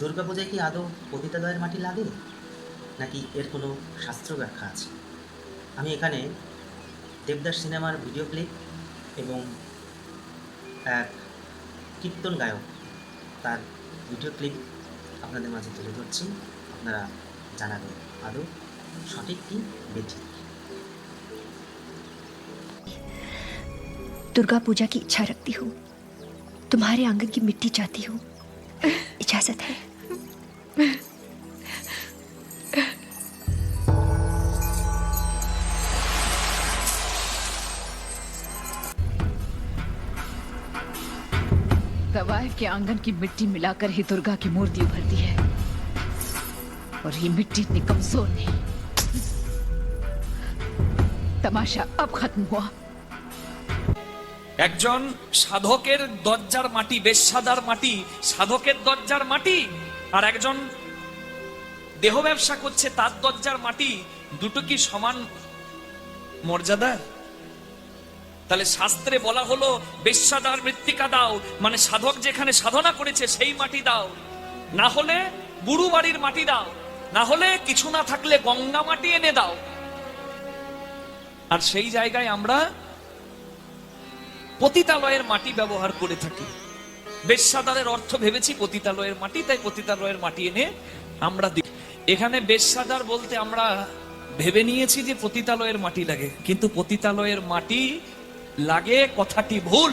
দুর্গাপূজায় কি আদৌ পতিতালয়ের মাটি লাগে নাকি এর কোনো শাস্ত্র ব্যাখ্যা আছে আমি এখানে দেবদাস সিনেমার ভিডিও ক্লিপ এবং এক কীর্তন গায়ক তার ভিডিও ক্লিপ আপনাদের মাঝে তুলে ধরছি আপনারা জানাবেন আদৌ সঠিক কি বেঠিক दुर्गा पूजा की इच्छा रखती हूँ तुम्हारे आंगन की मिट्टी चाहती हूँ इजाजत है तवायफ के आंगन की मिट्टी मिलाकर ही दुर्गा की मूर्ति उभरती है और ये मिट्टी इतनी कमजोर नहीं तमाशा अब खत्म हुआ একজন সাধকের দরজার মাটি বেশ্যাদার মাটি সাধকের দরজার মাটি আর একজন দেহ ব্যবসা করছে, তার দরজার মাটি দুটো কি সমান মর্যাদা? তাহলে শাস্ত্রে বলা হলো, বেশ্যাদার মৃত্তিকা দাও মানে সাধক যেখানে সাধনা করেছে সেই মাটি দাও। না হলে বুড়ু বাড়ির মাটি দাও, না হলে কিছু না থাকলে গঙ্গা মাটি এনে দাও। আর সেই জায়গায় আমরা পতিতালয়ের মাটি ব্যবহার করে থাকি। বেশ্যাদারের অর্থ ভেবেছি পতিতালয়ের মাটি, তাই পতিতালয়ের মাটি এনে আমরা এখানে বেশাদার বলতে আমরা ভেবে নিয়েছি যে পতিতালয়ের মাটি লাগে। কিন্তু পতিতালয়ের মাটি লাগে কথাটি ভুল।